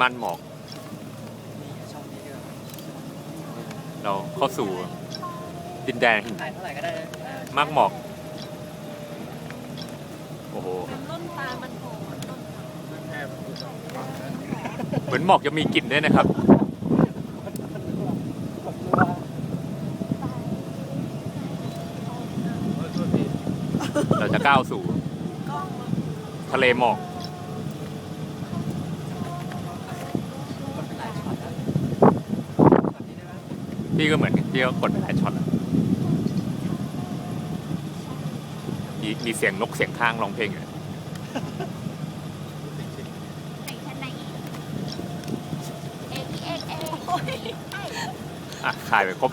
ม่านหมอกนี่ช่องนี้ด้วยเราเข้าสู่ดินแดนแห่งถ่ายเท่าไหร่ก็ได้นะอ่มากหมอก โอ้โหต้นตาลมันโผล่ต้นตาลมันแค่มันอยู่ตรงฝั่งนั้นเหมือนหมอกจะมีกลิ่นด้วยนะครับเออโทษทีเราจะก้าวสู่ กล้องมัน ทะเลหมอกกดไปหลายช็อตแล้วช็อตนี้ได้ไหม พี่ก็เหมือนพี่ก็กดไปหลายช็อตแล้วมีมีเสียงนกเสียงข้างร้องเพลงอยู่ไหนชั้นไหนเอ็กเอ็กเอ็กโอ้ยอะถ่ายไปครบ